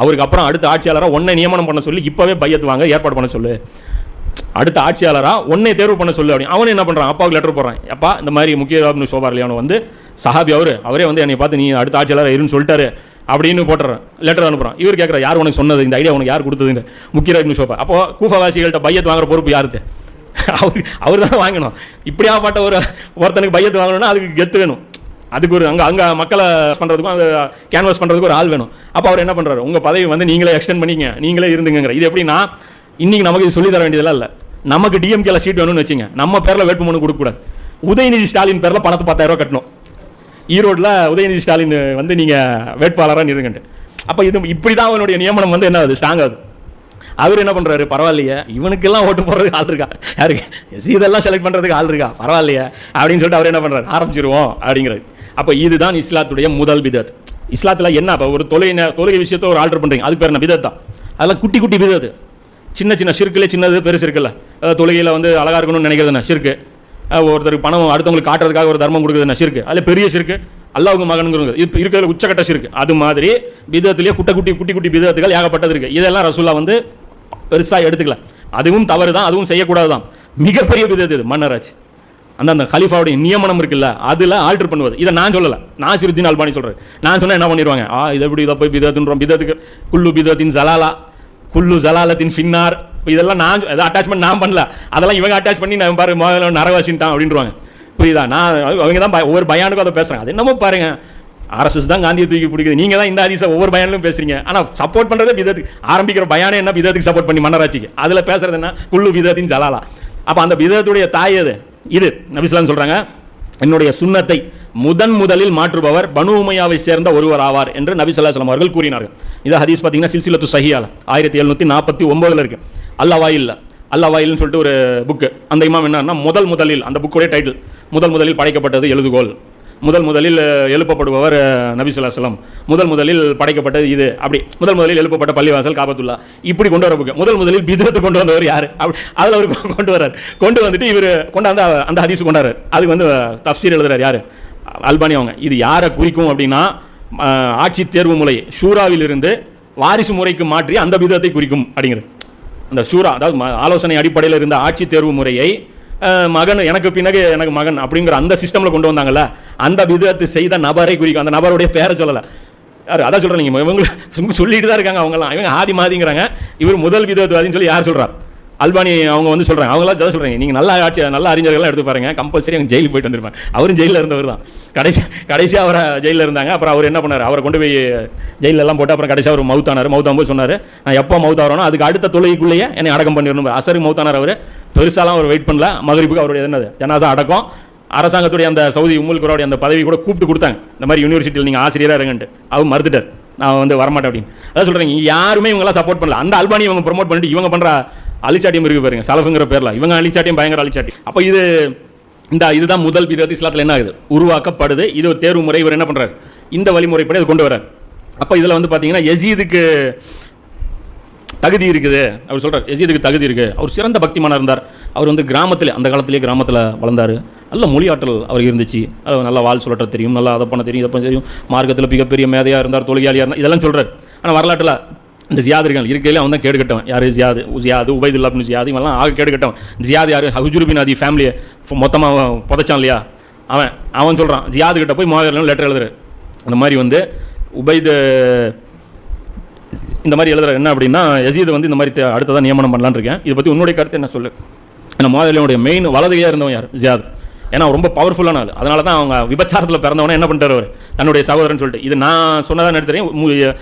அவருக்கு அப்புறம் அடுத்த ஆட்சியாளராக ஒன்றை நியமனம் பண்ண சொல்லி இப்போவே பையத்து வாங்க ஏற்பாடு பண்ண சொல்லு. அடுத்த ஆட்சியாளராக உன்னை தேர்வு பண்ண சொல்லு அப்படின்னு. அவன் என்ன பண்ணுறான் அப்பாவுக்கு லெட்டர் போடுறான். அப்பா இந்த மாதிரி முக்கிய சோபா இல்லையானு வந்து சஹாபி அவர் அவரே வந்து என்னை பார்த்து நீ அடுத்த ஆட்சியாளராக இருன்னு சொல்லிட்டாரு. அப்படின்னு போட்டுறேன். லெட்டர் அனுப்புறான். இவர் கேட்குற யார் உனக்கு சொன்னது? இந்த ஐடியா உனக்கு யார் கொடுத்ததுன்னு? முக்கிய இப்னு அப்போ கூஃபாவாசிகள்கிட்ட பையத்து வாங்குற பொறுப்பு யாருக்கு அவர் அவர் தான் வாங்கணும். இப்படியாப்பட்ட ஒரு ஒருத்தனுக்கு பையத்து வாங்கணும்னா அதுக்கு கெத்து வேணும். அதுக்கு ஒரு அங்கே அங்கே மக்களை பண்ணுறதுக்கும் அந்த கேன்வாஸ் பண்ணுறதுக்கு ஒரு ஆள் வேணும். அப்போ அவர் என்ன பண்ணுறாரு உங்கள் பதவி வந்து நீங்களே எக்ஸ்டெண்ட் பண்ணிங்க. நீங்களே இருந்துங்கிற இது எப்படின்னா இன்னைக்கு நமக்கு இது சொல்லி தர வேண்டியதெல்லாம் இல்லை. நமக்கு டிஎம்கேல சீட் வேணும்னு வச்சுங்க. நம்ம பேரில் வேட்புமனு கொடுக்கக்கூடாது. உதயநிதி ஸ்டாலின் பேரில் பணத்தை பத்தாயிரம் கட்டணும். ஈரோட்டில் உதயநிதி ஸ்டாலின் வந்து நீங்கள் வேட்பாளராக நிறுங்கன்ட்டு அப்போ இது இப்படி தான் அவனுடைய நியமனம் வந்து என்ன ஆகுது? ஸ்ட்ராங் ஆகுது. அவர் என்ன பண்ணுறாரு பரவாயில்லையே. இவனுக்கெல்லாம் ஓட்டு போடுறதுக்கு ஆள் இருக்கா? யாருக்கு? எஸ் இதெல்லாம் செலக்ட் பண்ணுறதுக்கு ஆள் இருக்கா? பரவாயில்லையே. அப்படின்னு சொல்லிட்டு அவர் என்ன பண்ணுறாரு ஆரம்பிச்சிருவோம் அப்படிங்கிறது அப்போ இதுதான் இஸ்லாத்துடைய முதல் பிதத் இஸ்லாத்தில் என்ன? இப்போ ஒரு தொலை தொலை விஷயத்தை ஒரு ஆல்டர் பண்ணுறீங்க அதுக்கு பேர் என்ன? பிதத் தான் அதெல்லாம் குட்டி குட்டி பிதத்து சின்ன சின்ன சிறுக்கில் சின்னது பெருசு இருக்குல்ல. அதாவது தொழுகையில் வந்து அழகாக இருக்கணும்னு நினைக்கிறது என்ன? சிறுக்கு. ஒருத்தருக்கு பணம் அடுத்தவங்களுக்கு காட்டுறதுக்காக ஒரு தர்மம் கொடுக்குறது என்ன அதில் பெரிய சிறுக்கு அல்லாவுக்கு மகனுங்கிறது இப்போ இருக்கிறதுல உச்சக்கட்ட சிறுக்கு. அது மாதிரி விதத்திலேயே குட்ட குட்டி குட்டி குட்டி விதத்துகள் ஏகப்பட்டது இருக்குது இதெல்லாம் ரசூல்லா வந்து பெருசாக எடுத்துக்கல. அதுவும் தவறு தான் அதுவும் செய்யக்கூடாது தான் மிகப்பெரிய விதத்து இது மன்னராஜ் அந்த அந்த கலிஃபாவுடைய நியமனம் இருக்குல்ல அதில் ஆல்டர் பண்ணுவது. இதை நான் சொல்லலை. நான் சிறுத்தின் அல்பானி சொல்கிறேன் நான் சொன்னால் என்ன பண்ணிடுவாங்க ஆ இதை எப்படி இதை போய் பிதத்துன்றோம் பிதத்துக்கு குல்லு பிதத்தின் ஜலாலா குல்லு ஜலாலத்தின் ஃபின்னார். இதெல்லாம் நான் எதை அட்டாச்மெண்ட் நான் பண்ணல. அதெல்லாம் இவங்க அட்டாச் பண்ணி நான் பாரு முதல்ல நரவாசின்ட்டான் அப்படின்றாங்க புரியுதா? நான் அவங்க தான் ஒவ்வொரு பயானுக்கும் அதை பேசுகிறாங்க அது என்னமோ பாருங்க. ஆர்எஸ்எஸ் தான் காந்தியை தூக்கி பிடிக்குது. நீங்கள் தான் இந்த ஹதீஸை ஒவ்வொரு பயானிலும் பேசுறீங்க. ஆனால் சப்போர்ட் பண்ணுறதே விதத்துக்கு ஆரம்பிக்கிற பயானே என்ன விதத்துக்கு சப்போர்ட் பண்ணி மன்னராட்சிக்கு? அதில் பேசுறது என்ன? குள்ளு விதத்தின் ஜலாலா. அப்போ அந்த விதத்துடைய தாய் அது இது நபிஸ்லாம் சொல்கிறாங்க என்னுடைய சுண்ணத்தை முதன் முதலில் மாற்றுபவர் பனு உமையாவை சேர்ந்த ஒருவர் ஆவார் என்று நபி ஸல்லல்லாஹு அவர்கள் கூறினார்கள். இது ஹதீஸ் பார்த்தீங்கன்னா சில்சிலத்து சஹியால ஆயிரத்தி எழுநூற்றி நாற்பத்தி ஒம்போதில் இருக்குது அல்லாவாயில் அல்லாவாயில்னு சொல்லிட்டு ஒரு புக்கு அந்த இமாம் என்னன்னா முதல் முதலில் அந்த புக்குடைய டைட்டில் முதல் முதலில் படைக்கப்பட்டது எழுதுகோல் முதல் முதலில் எழுப்பப்படுபவர் நபிசுல்லாஸ்லம் முதல் முதலில் படைக்கப்பட்டது இது. அப்படி முதல் முதலில் எழுப்பப்பட்ட பள்ளிவாசல் காபத்துல்லா. இப்படி கொண்டு வர புக்கு முதல் முதலில் பிதத்தை கொண்டு வந்தவர் யார்? அப்படி அதில் அவர் கொண்டு வர்றார். கொண்டு வந்துட்டு இவர் கொண்டாந்து அந்த ஹதீஸ் கொண்டாரு. அதுக்கு வந்து தப்சீர் எழுதுறார் யார்? அல்பானி அவங்க. இது யாரை குறிக்கும் அப்படின்னா ஆட்சி தேர்வு முறை ஷூராவிலிருந்து வாரிசு முறைக்கு மாற்றி அந்த பிதத்தை குறிக்கும் அப்படிங்கிறது. அந்த சூரா அதாவது ஆலோசனை அடிப்படையில் இருந்த ஆட்சி தேர்வு முறையை மகன் எனக்கு பின்னகு எனக்கு மகன் அப்படிங்கிற அந்த சிஸ்டமில் கொண்டு வந்தாங்கல்ல அந்த விதத்தை செய்த நபரை குறிக்கும் அந்த நபருடைய பேரை சொல்லலை. யார் அதான் சொல்கிறேன் நீங்கள் இவங்க சொல்லிட்டு தான் இருக்காங்க அவங்கலாம் இவங்க ஆதி மாதிங்கிறாங்க இவர் முதல் விதத்துவாதின்னு சொல்லி யார் சொல்கிறார் அல்பானி அவங்க வந்து சொல்கிறாங்க அவங்களாம் தான் சொல்கிறாங்க நீங்கள் நல்லா ஆட்சி நல்ல அறிஞர்கள்லாம் எடுத்து பாருங்க. கம்பல்சரி அவங்க ஜெயிலுக்கு போயிட்டு வந்திருப்பாங்க. அவரும் ஜெயிலில் இருந்தவர் தான். கடைசி கடைசியாக அவரை ஜெயிலில் இருந்தாங்க. அப்புறம் அவர் என்ன பண்ணார்? அவரை கொண்டு போய் ஜெயிலெல்லாம் போட்டு அப்புறம் கடைசியாக அவர் மவுத்தானார். மவுத்தாம் போது சொன்னார் நான் எப்போ மவுத்தாகிறோனோ அதுக்கு அடுத்த தொழுகைக்குள்ளேயே என்னை அடக்கம் பண்ணிடணும். அசரு மவுத்தானார் அவர். பெருசாலாம் அவர் வெயிட் பண்ணல. மகரிப்புக்கு அவருடைய என்னது? ஜனாசா அடக்கம். அரசாங்கத்துடைய அந்த சவுதி உம்முல் குரோடைய அந்த பதவி கூட கூப்பிட்டு கொடுத்தாங்க. இந்த மாதிரி யூனிவர்சிட்டியில் நீங்கள் ஆசிரியராக இருங்கன்ட்டு. அவர் மறுத்துட்டார். நான் வந்து வரமாட்டேன் அப்படின்னு. அதான் சொல்கிறேன் யாருமே இவங்களாம் சப்போர்ட் பண்ணல. அந்த அல்பானி இவங்க ப்ரோமோட் பண்ணிட்டு இவங்க பண்ணுற அழிச்சாட்டியம் இருக்கு பாருங்க சலஃபுங்கிற பேரில். இவங்க அழிச்சாட்டியம் பயங்கர அழிச்சாட்டியம் அப்போ இது இந்த இதுதான் முதல் விதத்து இஸ்லாத்தில் என்ன ஆகுது? உருவாக்கப்படுது. இது ஒரு தேர்வு முறை இவர் என்ன பண்ணுறாரு இந்த வழிமுறைப்படி அது கொண்டு வர்றார். அப்போ இதில் வந்து பார்த்தீங்கன்னா எசீதுக்கு தகுதி இருக்குது. அவர் சொல்கிறார் எசீதுக்கு தகுதி இருக்குது அவர் சிறந்த பக்திமானாக இருந்தார். அவர் வந்து கிராமத்தில் அந்த காலத்திலேயே கிராமத்தில் வளர்ந்தார். நல்ல மொழியாற்றல் அவர் இருந்துச்சு. அது நல்லா வாழ் சொல்லட்ட தெரியும் நல்லா அதை பண்ண தெரியும் இதை பண்ண தெரியும். மார்க்கத்தில் மிகப்பெரிய மேதையாக இருந்தார் தொழிலாளியாக இருந்தார் இதெல்லாம் சொல்கிறார் ஆனால் வரலாற்றில் இந்த ஜியாது இருக்காங்க இருக்கையில அவன் தான் கேடு கட்டவன் யார்? ஜியாது ஜியாது உபைதுல்லா அப்படின்னு ஜியாது இவெல்லாம் ஆக கேடு கட்டவன் ஜியாது யார்? ஹஜுருபின் அதி ஃபேமிலியை மொத்தமாக புதைச்சான் இல்லையா? அவன் அவன் சொல்கிறான் ஜியாது கிட்ட போய் மாவீரன் லெட்டர் எழுதுறாரு. அந்த மாதிரி வந்து உபைது இந்த மாதிரி எழுதுற என்ன அப்படின்னா யசீது வந்து இந்த மாதிரி அடுத்ததான் நியமனம் பண்ணலான்னு இருக்கேன். இதை பற்றி உன்னுடைய கருத்து என்ன சொல்லு? ஏன்னா மாதிரியோடைய மெயின் வலதுகையாக இருந்தவன் யார்? ஜியாத். ஏன்னா ரொம்ப பவர்ஃபுல்லான ஆள். அதனால தான் அவங்க விபச்சாரத்தில் பிறந்தவனே என்ன பண்ணிட்டார் அவர்? தன்னுடைய சகோதரன் சொல்லிட்டு. இது நான் சொன்னதான் எடுத்துறேன்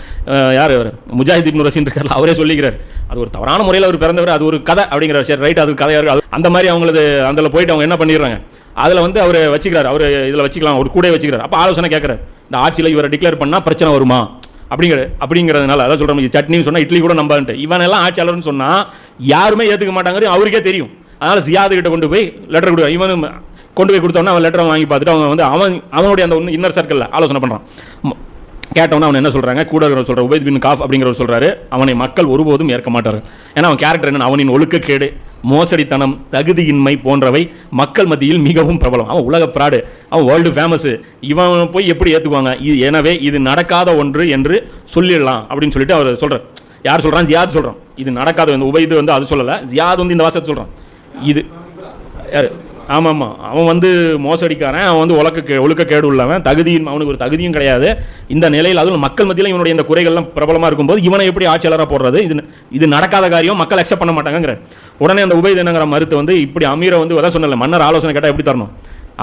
யார் அவர்? முஜாஹித் இப்னு ரசீன் இருக்கார்ல அவரே சொல்லிக்கிறார். அது ஒரு தவறான முறையில் அவர் பிறந்தவர் அது ஒரு கதை அப்படிங்கிற சரி ரைட் அது கதையாக இருக்கு. அது- அந்த மாதிரி அவங்களது அதில் போயிட்டு அவங்க என்ன பண்ணிடுறாங்க? அதில் வந்து அவர் வச்சுக்கிறார். அவர் இதில் வச்சுக்கலாம் ஒரு கூட வச்சுக்கிறார். அப்போ ஆலோசனை கேட்குறாரு இந்த ஆட்சியில் இவரை டிக்ளேர் பண்ணால் பிரச்சனை வருமா? அப்படிங்கிற அப்படிங்கிறதுனால அதான் சொல்கிறோம் சட்னின்னு சொன்னால் இட்லி கூட நம்பான்ட்டு. இவன் எல்லாம் ஆட்சியாளர்னு சொன்னால் யாருமே ஏற்றுக்க மாட்டாங்கிறது அவருக்கே தெரியும். அதனால் சியாது கிட்ட கொண்டு போய் லெட்டர் கொடு இவனும் கொண்டு போய் கொடுத்தோன்னே அவன் லெட்டரை வாங்கி பார்த்துட்டு அவங்க வந்து அவன் அவனுடைய அந்த இன்னர் சர்க்கிளில் ஆலோசனை பண்ணுறான் கேட்டவன அவன் என்ன சொல்கிறாங்க கூட இருக்கிறவர் சொல்கிற உபேத் பின் காஃப் அப்படிங்கிறவர் சொல்கிறாரு அவனை மக்கள் ஒருபோதும் ஏற்க மாட்டார் ஏன்னா அவன் கேரக்டர் என்ன அவனின் ஒழுக்கக்கேடு மோசடித்தனம் தகுதியின்மை போன்றவை மக்கள் மத்தியில் மிகவும் பிரபலம். அவன் உலக பிராடு அவன் வேர்ல்டு ஃபேமஸு இவன் போய் எப்படி ஏற்றுக்குவாங்க இது எனவே இது நடக்காத ஒன்று என்று சொல்லிடலாம் அப்படின்னு சொல்லிட்டு அவர் சொல்கிறார் யார் சொல்கிறான் ஜியாத் சொல்கிறான் இது நடக்காத இந்த உபைது வந்து அது சொல்லலை. ஜியாத் வந்து இந்த வாசத்தை சொல்கிறான் இது யார்? ஆமாம் ஆமாம் அவன் வந்து மோசடிக்காரன் அவன் வந்து ஒழுக்க ஒழுக்க கேடு உள்ளவன். தகுதியும் அவனுக்கு ஒரு தகுதியும் கிடையாது. இந்த நிலையில் அதுவும் மக்கள் மத்தியில் இவனுடைய இந்த குறைகள்லாம் பிரபலமாக இருக்கும்போது இவனை எப்படி ஆட்சியாளராக போடுறது? இது இது நடக்காத காரியம். மக்கள் அக்செப்ட் பண்ண மாட்டாங்கிறேன் உடனே அந்த உபயது என்னங்கிற மருத்து வந்து இப்படி அமீரை வந்து அதான் சொன்னல மன்னர் ஆலோசனை கேட்டால் எப்படி தரணும்?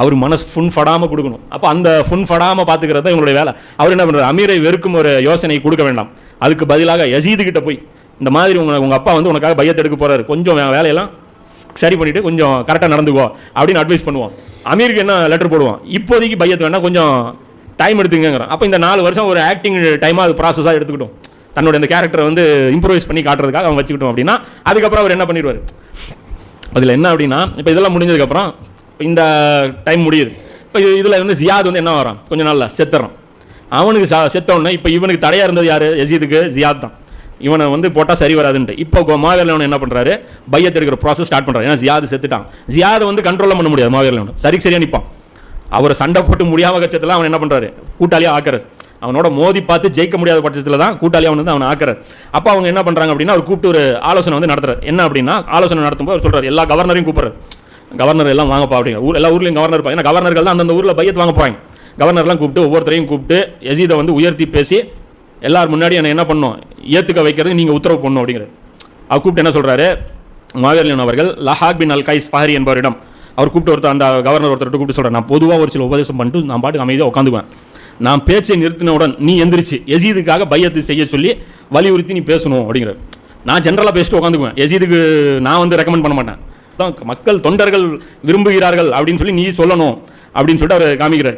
அவர் மனசு ஃபுன் ஃபடாமல் கொடுக்கணும். அப்போ அந்த ஃபுன் ஃபடாமல் பார்த்துக்கிறது தான் இவங்களுடைய வேலை. அவர் என்ன பண்ணுறாரு அமீரை வெறுக்கும் ஒரு யோசனை கொடுக்க வேண்டாம். அதுக்கு பதிலாக யசீது கிட்ட போய் இந்த மாதிரி உங்க உங்கள் அப்பா வந்து உனக்காக பையத்தை எடுக்க போகிறாரு கொஞ்சம் வேலையெல்லாம் சரி பண்ணிட்டு கொஞ்சம் கரெக்டாக நடந்துக்கோ அப்படின்னு அட்வைஸ் பண்ணுவோம். அமீருக்கு என்ன லெட்டர் போடுவோம் இப்போதைக்கு பையத்து வேணால் கொஞ்சம் டைம் எடுத்துங்கிறான் அப்போ இந்த நாலு வருஷம் ஒரு ஆக்டிங் டைமாக அது ப்ராசஸாக எடுத்துக்கிட்டோம். தன்னோட இந்த கேரக்டரை வந்து இம்ப்ரூவைஸ் பண்ணி காட்டுறதுக்காக அவன் வச்சுக்கிட்டோம் அப்படின்னா அதுக்கப்புறம் அவர் என்ன பண்ணிடுவார்? அதில் என்ன அப்படின்னா இப்போ இதெல்லாம் முடிஞ்சதுக்கப்புறம் இந்த டைம் முடியுது. இப்போ இதில் வந்து ஜியாத் வந்து என்ன வரான்? கொஞ்ச நாளில் செத்துறான். அவனுக்கு ச செத்தவொடனே இப்போ இவனுக்கு தடையாக இருந்தது யார்? யசீதுக்கு ஜியாத் தான். இவனை வந்து போட்டால் சரி வராதுன்ட்டு. இப்போ மாவீரன் என்ன பண்ணுறாரு பையத்தை எடுக்கிற ப்ராசஸ் ஸ்டார்ட் பண்ணுறாரு ஏன்னா ஜியாது செத்துட்டான். ஜியாதை வந்து கண்ட்ரோலில் பண்ண முடியாது மாவீரன் சரிக்கு சரியாக நிற்பான் அவரை சண்டை போட்டு முடியாம பட்சத்தில் அவன் என்ன பண்ணுறாரு கூட்டாளியாக ஆக்கிறார். அவனோட மோதி பார்த்து ஜெயிக்க முடியாத பட்சத்தில் தான் கூட்டாளி அவன் வந்து அவனை ஆக்கிறார். அப்போ அவங்க என்ன பண்ணுறாங்க அப்படின்னா அவர் கூப்பிட்டு ஒரு ஆலோசனை வந்து நடத்துறாரு. என்ன அப்படின்னா ஆலோசனை நடத்தும்போது அவர் சொல்கிறார் எல்லா கவர்னரையும் கூப்பிட்றாரு. கவர்னர் எல்லாம் வாங்கப்பா அப்படிங்க ஊர் எல்லா ஊர்லேயும் கவர்னர் இருப்பாங்க. ஏன்னா கவர்னர்கள் தான் அந்தந்த ஊரில் பையத்து வாங்க போகிறாங்க கவர்னர்லாம் கூப்பிட்டு ஒவ்வொருத்தரையும் கூப்பிட்டு யசீதை வந்து உயர்த்தி பேசி எல்லார் முன்னாடி என்னை என்ன பண்ணணும் ஏற்றுக்க வைக்கிறது நீங்கள் உத்தரவு பண்ணணும் அப்படிங்கிற அவர் கூப்பிட்டு என்ன சொல்கிறாரு மாவீரலின் அவர்கள் லஹாக் பின் அல் கைஸ் ஃபஹரி என்பவரிடம் அவர் கூப்பிட்டு ஒருத்தர் அந்த கவர்னர் ஒருத்தர் கூப்பிட்டு சொல்கிறேன் நான் பொதுவாக ஒரு சில உபதேசம் பண்ணிட்டு நான் பாட்டுக்கு அமைதியாக உட்காந்துக்குவேன் நான் பேச்சை நிறுத்தினவுடன் நீ எந்திரிச்சு எசீதுக்காக பையத்து செய்ய சொல்லி வலியுறுத்தி நீ பேசணும் அப்படிங்கிற நான் ஜென்ரலாக பேசிட்டு உட்காந்துக்குவேன் எசீதுக்கு நான் வந்து ரெக்கமெண்ட் பண்ண மாட்டேன். மக்கள் தொண்டர்கள் விரும்புகிறார்கள் அப்படின்னு சொல்லி நீ சொல்லணும் அப்படின்னு சொல்லிட்டு அவர் காமிக்கிறார்.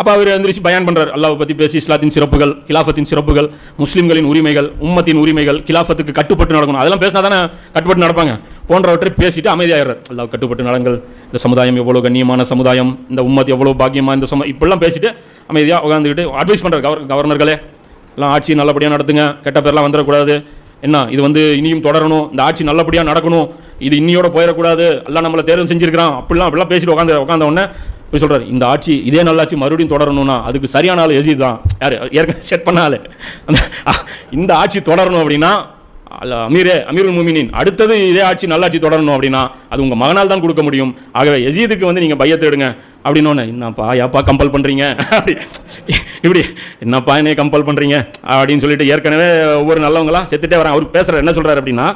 அப்போ அவர் எந்திரிச்சு பயான் பண்றார். அல்லாவை பற்றி பேசி இஸ்லாத்தின் சிறப்புகள் கிலாஃபத்தின் சிறப்புகள் முஸ்லீம்களின் உரிமைகள் உம்மத்தின் உரிமைகள் கிலாஃபத்துக்கு கட்டுப்பட்டு நடக்கணும். அதெல்லாம் பேசினா தானே கட்டுப்பட்டு நடப்பாங்க. போன்றவற்றை பேசிட்டு அமைதியாகிறார் அல்லாஹ் கட்டுப்பட்டு நடங்கள். இந்த சமுதாயம் எவ்வளோ கண்ணியமான சமுதாயம். இந்த உம்மத் எவ்வளோ பாக்கியமா இந்த சம இப்படிலாம் பேசிட்டு அமைதியாக உட்காந்துக்கிட்டு அட்வைஸ் பண்ணுறார் கவர் கவர்னர்களே. எல்லாம் ஆட்சி நல்லபடியாக நடத்துங்க. கெட்ட பேர்லாம் வந்துடக்கூடாது. என்ன இது வந்து இனியும் தொடரணும். இந்த ஆட்சி நல்லபடியாக நடக்கணும். இது இன்னியோட போயிடக்கூடாது. எல்லாம் நம்மளை தேர்வு செஞ்சிருக்கிறான். அப்படிலாம் அப்படிலாம் பேசிட்டு உட்காந்து உட்காந்த உடனே போய் சொல்கிறார் இந்த ஆட்சி இதே நல்லாட்சி மறுபடியும் தொடரணும்னா அதுக்கு சரியான ஆள் எசீத் தான். யார்? ஏற்கனவே செட் பண்ண அந்த இந்த ஆட்சி தொடரணும் அப்படின்னா அல்ல, அமீரே அமீருல் முமினின் அடுத்தது இதே ஆட்சி நல்லாட்சி தொடரணும் அப்படின்னா அது உங்கள் மகனால் தான் கொடுக்க முடியும். ஆகவே எசீதுக்கு வந்து நீங்கள் பையத்தை எடுங்க. அப்படின்னோன்னு என்னப்பா ஏப்பா கம்பல் பண்ணுறீங்க அப்படி இப்படி என்னப்பா என்னைய கம்பல் பண்ணுறீங்க அப்படின்னு சொல்லிட்டு ஏற்கனவே ஒவ்வொரு நல்லவங்களாம் செத்துட்டே வராங்க. அவர் பேசுகிறார் என்ன சொல்கிறார் அப்படின்னா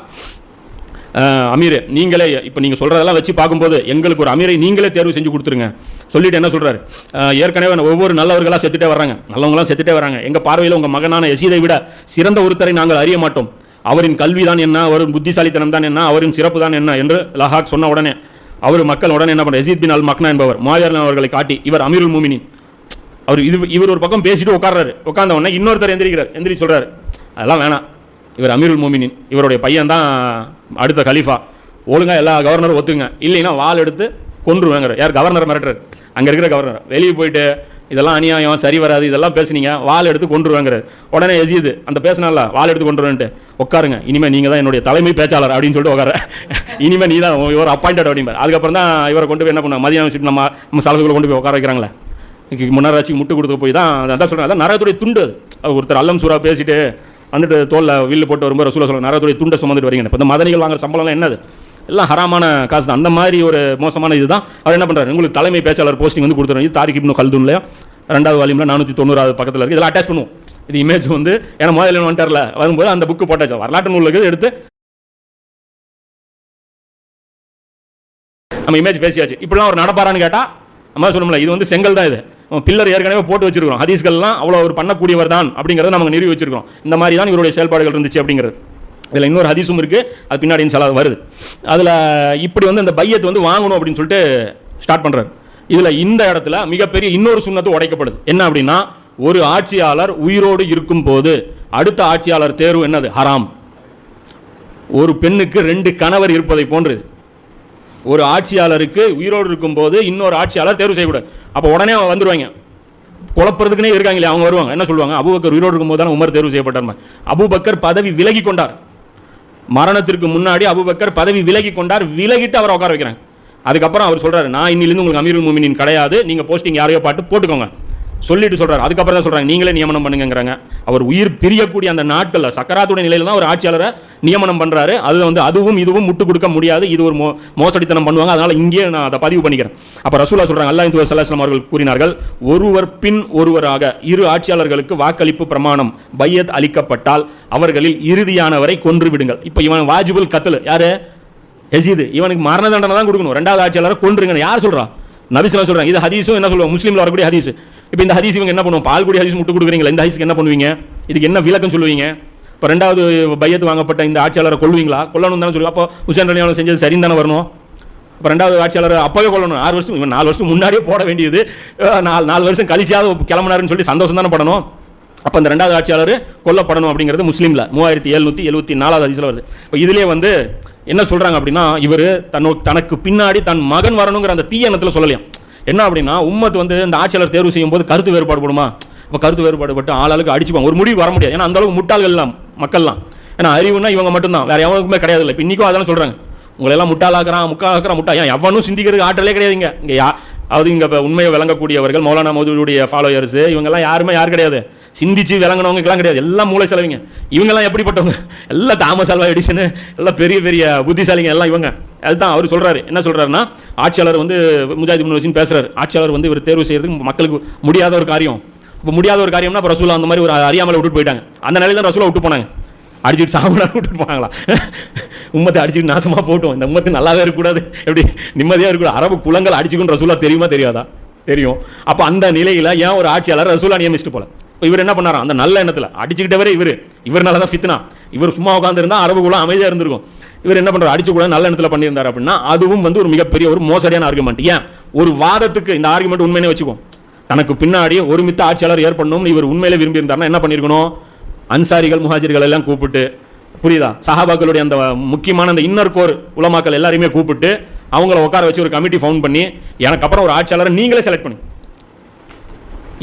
அமீர் நீங்களே இப்போ நீங்கள் சொல்கிறதெல்லாம் வச்சு பார்க்கும்போது எங்களுக்கு ஒரு அமீரை நீங்களே தேர்வு செஞ்சு கொடுத்துருங்க. சொல்லிட்டு என்ன சொல்கிறாரு ஏற்கனவே ஒவ்வொரு நல்லவர்களாக செத்துட்டே வராங்க நல்லவங்களாம் செத்துட்டே வராங்க எங்கள் பார்வையில் உங்கள் மகனான எசீதை விட சிறந்த ஒருத்தரை நாங்கள் அறிய மாட்டோம். அவரின் கல்வி தான் என்ன? அவரின் புத்திசாலித்தனம் தான் என்ன? அவரின் சிறப்பு தான் என்ன? என்று லஹாக் சொன்ன உடனே அவர் மக்கள் உடனே என்ன பண்ணுறார் எசீத் பின் அல் மக்னா என்பவர் மாயாரன் அவர்களை காட்டி இவர் அமீருல் மூமினின். அவர் இது இவர் ஒரு பக்கம் பேசிட்டு உட்கார்றாரு. உட்கார்ந்த உடனே இன்னொருத்தர் எந்திரிக்கிறார். எந்திரி சொல்கிறார் அதெல்லாம் வேணாம். இவர் அமீருல் மூமினின். இவருடைய பையன் தான் அடுத்த கலீஃபா. ஒழுங்காக எல்லா கவர்னரும் ஒத்துங்க இல்லைன்னா வால் எடுத்து கொன்றுவேங்கிற. யார் கவர்னர் மிரட்டுறாரு? அங்கே இருக்கிற கவர்னர் வெளியே போயிட்டு இதெல்லாம் அநியாயம் சரி வராது இதெல்லாம் பேசுனீங்க. வால் எடுத்து கொன்றுவேங்கிறார். உடனே எசியுது அந்த பேசினால வாள் எடுத்து கொண்டுருவேன்ட்டு உட்காருங்க இனிமேல் நீங்கள் தான் என்னுடைய தலைமை பேச்சாளர் அப்படின்னு சொல்லிட்டு உட்கார இனிமேல் நீ தான் இவர் அப்பாயிண்டட் அப்படிம்பார். அதுக்கப்புறம் தான் இவரை கொண்டு போய் என்ன பண்ண மதியம் வச்சுட்டு நம்ம நம்ம சலகுக்குள்ள கொண்டு போய் உட்கார வைக்கிறாங்களே. இன்னைக்கு முட்டு கொடுத்து போய் தான் அதான் சொல்கிறேன் அதான் நரகத்துடைய துண்டு அது. ஒருத்தர் அல்லம் சூறா பேசிட்டு வந்துட்டு தோலில் வில்லு போட்டு வரும்போது ரசூலா சொல்ல நரகத்துடைய துண்டை சுமந்துட்டு வரீங்க. இப்போ இந்த மதனிகள் வாங்குற சம்பளம்லாம் என்னது? எல்லாம் ஹராமான காசு தான் அந்த மாதிரி ஒரு மோசமான இதுதான். அவர் என்ன பண்ணுறாரு உங்களுக்கு தலைமை பேச்சாளர் போஸ்டிங் வந்து கொடுத்துருவாங்க இது தாரிக் இப்னு கல்துன்லையும் ரெண்டாவது வால்யூமில் நானூற்றி தொண்ணூறாவது பக்கத்தில் இருக்குது இதெல்லாம் அட்டாச் பண்ணுவோம். இது இமேஜ் வந்து ஏன்னா முதல்ல வந்துட்டார்ல வரும்போது அந்த புக்கு போட்டாச்சு. வரலாற்று நூலுக்கு எடுத்து நம்ம இமேஜ் பேசியாச்சு. இப்படிலாம் ஒரு நடப்பாரான்னு கேட்டால் நம்ம சொல்லணும்ல இது வந்து செங்கல் தான் இது. பில்லர் ஏற்கனவே போட்டு வச்சிருக்கிறோம். ஹதீஸ்கள்லாம் அவ்வளோ அவர் பண்ணக்கூடியவர் தான் அப்படிங்கிறத நம்ம நிறுவி வச்சிருக்கோம் இந்த மாதிரி தான் இவருடைய செயல்பாடுகள் இருந்துச்சு அப்படிங்கிறது. இதில் இன்னொரு ஹதீஸும் இருக்குது அது பின்னாடி இன்ஷா வருது. அதில் இப்படி வந்து இந்த பையத்தை வந்து வாங்கணும் அப்படின்னு சொல்லிட்டு ஸ்டார்ட் பண்ணுறாரு இதில் இந்த இடத்துல மிகப்பெரிய இன்னொரு சுண்ணத்து உடைக்கப்படுது. என்ன அப்படின்னா ஒரு ஆட்சியாளர் உயிரோடு இருக்கும் போது அடுத்த ஆட்சியாளர் தேர்வு என்னது? ஹராம். ஒரு பெண்ணுக்கு ரெண்டு கணவர் இருப்பதை போன்றது. ஒரு ஆட்சியாளருக்கு உயிரோடு இருக்கும்போது இன்னொரு ஆட்சியாளர் தேர்வு செய்யக்கூடாது. அப்போ உடனே அவன் குழப்பறதுக்குனே இருக்காங்க இருக்காங்களே அவங்க வருவாங்க. என்ன சொல்லுவாங்க? அபுபக்கர் உயிரோடு இருக்கும்போது தானே உமர் தேர்வு செய்யப்பட்டார் அபுபக்கர் பதவி விலகி கொண்டார். மரணத்திற்கு முன்னாடி அபுபக்கர் பதவி விலகி கொண்டார். விலகிட்டு அவரை உட்கார வைக்கிறாங்க. அதுக்கப்புறம் அவர் சொல்கிறார் நான் இன்னிலிருந்து உங்களுக்கு அமீருல் மூமினின் கிடையாது. நீங்கள் போஸ்டிங் யாரையோ பாட்டு போட்டுக்கோங்க. சொல்லிட்டு சொல்கிறார் அதுக்கப்புறம் தான் சொல்கிறாங்க நீங்களே நியமனம் பண்ணுங்கிறாங்க அவர் உயிர் பிரியக்கூடிய அந்த நாட்களில் சக்கராத்துடைய நிலையில் தான் ஒரு ஆட்சியாளரை நியமனம் பண்ணுறாரு அதில் வந்து அதுவும் இதுவும் முட்டு கொடுக்க முடியாது. இது ஒரு மோ- மோசடித்தனம் பண்ணுவாங்க. அதனால் இங்கே நான் அதை பதிவு பண்ணிக்கிறேன். அப்போ ரசூலா சொல்கிறாங்க அல்லாஹ் தூதர் சல்லாஸ்லாம் அவர்கள் கூறினார்கள் ஒருவர் பின் ஒருவராக இரு ஆட்சியாளர்களுக்கு வாக்களிப்பு பிரமாணம் பையத் அளிக்கப்பட்டால் அவர்களில் இறுதியானவரை கொன்று விடுங்கள் இப்போ இவன் வாஜிபுல் கத்தல். யாரு? எசிது இவனுக்கு மரண தண்டனை தான் கொடுக்கணும். ரெண்டாவது ஆட்சியாளரை கொன்றுங்க யார் சொல்கிறான் நபிஸ்லாம் சொல்கிறாங்க இது ஹதீஸும் என்ன சொல்லுவாங்க? முஸ்லீமில் வரக்கூடிய ஹதீஸ். இப்போ இந்த ஹதீஸ் இவங்க என்ன பண்ணுவோம் பால் குடி ஹதீஸ் முட்டு கொடுக்குறீங்களா? இந்த ஹதீஸ்க்கு என்ன பண்ணுவீங்க? இதுக்கு என்ன விளக்கம் சொல்லுவீங்க? இப்போ ரெண்டாவது பையத்து வாங்கப்பட்ட இந்த ஆட்சியாளரை கொள்வீங்களா கொல்லணும் தானே சொல்லுவோம் அப்போ ஹுசேன் அலி செஞ்சது சரின்னு தானே வரணும்? இப்போ ரெண்டாவது ஆட்சியாளர் அப்பவே கொள்ளணும் ஆறு வருஷம் இவன் நாலு வருஷம் முன்னாடியே போட வேண்டியது. நாலு நாலு வருஷம் கழிச்சாவது கிளம்புனாருன்னு சொல்லி சந்தோஷம் தானே படணும்? அப்போ அந்த ரெண்டாவது ஆட்சியாளர் கொல்லப்படணும் அப்படிங்கிறது முஸ்லீமில். மூவாயிரத்தி எழுநூற்றி எழுபத்தி நாலாவது அதிசயில் வருது. இப்போ இதுலேயே வந்து என்ன சொல்கிறாங்க அப்படின்னா இவர் தன்னோ தனக்கு பின்னாடி தன் மகன் வரணுங்கிற அந்த தீய எண்ணத்தில் சொல்லலையாம். என்ன அப்படின்னா உம்மத்து வந்து இந்த ஆட்சியாளர் தேர்வு செய்யும் போது கருத்து வேறுபாடு போடுமா இப்போ கருத்து வேறுபாடு பட்டு ஆளாளுக்கு அடிச்சுப்பாங்க ஒரு முடிவு வர முடியாது. ஏன்னா அந்த அளவுக்கு மக்கள்லாம். ஏன்னா அறிவுனா இவங்க மட்டும்தான். வேறு எவனுக்குமே கிடையாது இல்லை. இப்போ இன்றைக்கும் அதெல்லாம் சொல்கிறாங்க உங்களெல்லாம் முட்டாளாக்குறான் முக்காளாக்குறான் முட்டா ஏன் எவனும் சிந்திக்கிறதுக்கு ஆற்றலே கிடையாதுங்க இங்கே. யா அதாவது இங்கே இப்போ உண்மையை விளங்கக்கூடியவர்கள் மௌலானா மோதுடைய ஃபாலோயர்ஸ் இவங்கெல்லாம் யாருமே யார் கிடையாது. சிந்திச்சு விளங்கினவங்கலாம் கிடையாது. எல்லாம் மூளை செலவிங்க. இவங்கெல்லாம் எப்படிப்பட்டவங்க? எல்லாம் தாமஸ் அல்வா எடிசனு எல்லாம் பெரிய பெரிய புத்திசாலிங்க எல்லாம் இவங்க. அதுதான் அவர் சொல்கிறாரு என்ன சொல்கிறாருன்னா ஆட்சியாளர் வந்து முஜாஹித் இப்னு பேசுகிறார் ஆட்சியாளர் வந்து இவர் தேர்வு செய்கிறதுக்கு மக்களுக்கு முடியாத ஒரு காரியம். இப்போ முடியாத ஒரு காரியம்னா இப்போ ரசூலா அந்த மாதிரி ஒரு அறியாமல் விட்டுட்டு போயிட்டாங்க. அந்த நிலையில தான் ரசூலா விட்டு போனாங்க. அடிச்சுட்டு சாப்பிட விட்டுட்டு போனாங்களா? உம்மத்தை அடிச்சுட்டு நாசமாக போட்டோம். இந்த உம்மத்து நல்லாவே இருக்கக்கூடாது. எப்படி நிம்மதியாக இருக்கக்கூடாது? அரபு குளங்கள் அடிச்சுக்கணும் ரசூலா தெரியுமா தெரியாதா? தெரியும். அப்போ அந்த நிலையில் ஏன் ஒரு ஆட்சியாளர் ரசூலா நியமிச்சுட்டு போல? இவர் என்ன பண்ணாராம் அந்த நல்ல எண்ணத்தில். அடிச்சுக்கிட்டவரே இவர். இவர்னால தான் ஃபித்னா இவர் சும்மா உட்காந்துருந்தா அரபு கூட அமைதியாக இருந்திருக்கும் இவர் என்ன பண்ணுறாரு அடிச்சு கூட நல்ல எண்ணத்தில் பண்ணியிருந்தார் அப்படின்னா அதுவும் வந்து ஒரு மிகப்பெரிய ஒரு மோசடியான ஆர்குமெண்ட் ஏன்? ஒரு வாதத்துக்கு இந்த ஆர்குமெண்ட் உண்மையிலே வச்சுக்கோம் தனக்கு பின்னாடி ஒருமித்த ஆட்சியாளர் ஏற்படணும்னு இவர் உண்மையிலே விரும்பியிருந்தாருன்னா என்ன பண்ணியிருக்கணும்? அன்சாரிகள் முஹாஜிர்கள் எல்லாம் கூப்பிட்டு புரியுதா? சஹாபாக்களுடைய அந்த முக்கியமான அந்த இன்னர் கோர் உலமாக்கள் எல்லாரையுமே கூப்பிட்டு அவங்கள உட்கார வச்சு ஒரு கமிட்டி ஃபவுண்ட் பண்ணி எனக்கு அப்புறம் ஒரு ஆட்சியாளரை நீங்களே செலக்ட் பண்ணி.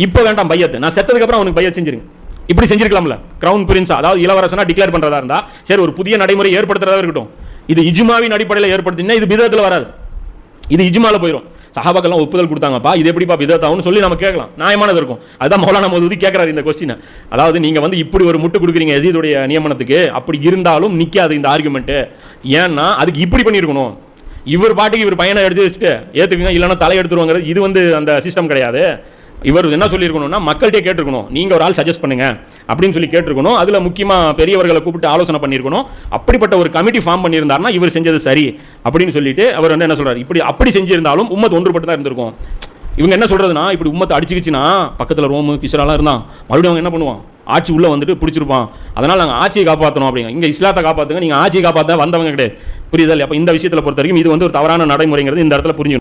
இப்போ வேண்டாம் பையத்து. நான் செத்ததுக்கப்புறம் அவனுக்கு பையத் செஞ்சிருங்க இப்படி செஞ்சிருக்கலாம்ல. கிரவுன் பிரின்ஸ் அதாவது இளவரசனா டிக்ளேர் பண்ணுறதா இருந்தால் சரி ஒரு புதிய நடைமுறை ஏற்படுத்துறதா இருக்கட்டும். இது இஜுமாவின் அடிப்படையில் ஏற்படுத்தினா இது விதத்தில் வராது. இது இஜ்மால போயிடும் சஹாபாக்கெல்லாம் ஒப்புதல் கொடுத்தாங்கப்பா இது எப்படிப்பா பிதத்தாவுன்னு சொல்லி நம்ம கேட்கலாம். நியாயமானது இருக்கும். அதுதான் மௌலானா மோதுதி கேட்கறாரு இந்த கொஸ்டினை அதாவது நீங்கள் வந்து இப்படி ஒரு முட்டு கொடுக்குறீங்க எசீதுடைய நியமனத்துக்கு அப்படி இருந்தாலும் நிற்காது இந்த ஆர்குமெண்ட்டு ஏன்னா அதுக்கு இப்படி பண்ணியிருக்கணும். இவர் பாட்டுக்கு இவர் பையனை எடுத்து வச்சுட்டு ஏற்றுக்குங்க இல்லைன்னா தலை எடுத்துருவாங்கிறது இது வந்து அந்த சிஸ்டம் கிடையாது. இவர் என்ன சொல்லியிருக்கணும்னா மக்கள்கிட்ட கேட்டிருக்கணும். நீங்கள் ஒரு ஆள் சஜஸ்ட் பண்ணுங்க அப்படின்னு சொல்லி கேட்டிருக்கணும். அதில் முக்கியமா பெரியவர்களை கூப்பிட்டு ஆலோசனை பண்ணியிருக்கணும். அப்படிப்பட்ட ஒரு கமிட்டி ஃபார்ம் பண்ணியிருந்தாருன்னா இவர் செஞ்சது சரி அப்படின்னு சொல்லிட்டு அவர் வந்து என்ன சொல்றாரு? இப்படி அப்படி செஞ்சிருந்தாலும் உம்மத் ஒன்றுபட்டு தான் இருந்திருக்கும். இவங்க என்ன சொல்றதுன்னா இப்படி உம்மத்தை அடிச்சுக்கிச்சுன்னா பக்கத்தில் ரோமு கிஸ்ராலாம் இருந்தான். மறுபடியும் அவங்க என்ன பண்ணுவான்? ஆட்சி உள்ளே வந்துட்டு பிடிச்சிருப்பான். அதனால் நாங்கள் ஆட்சியை காப்பாற்றணும் அப்படிங்க. இங்கே இஸ்லாத்தை காப்பாத்துங்க. நீங்கள் ஆட்சியை காப்பாற்ற வந்தவங்க கிடையாது. புரியுதா இல்லையா? இந்த விஷயத்தில் பொறுத்த வரைக்கும் இது வந்து ஒரு தவறான நடைமுறைங்கிறது இந்த இடத்துல புரிஞ்சு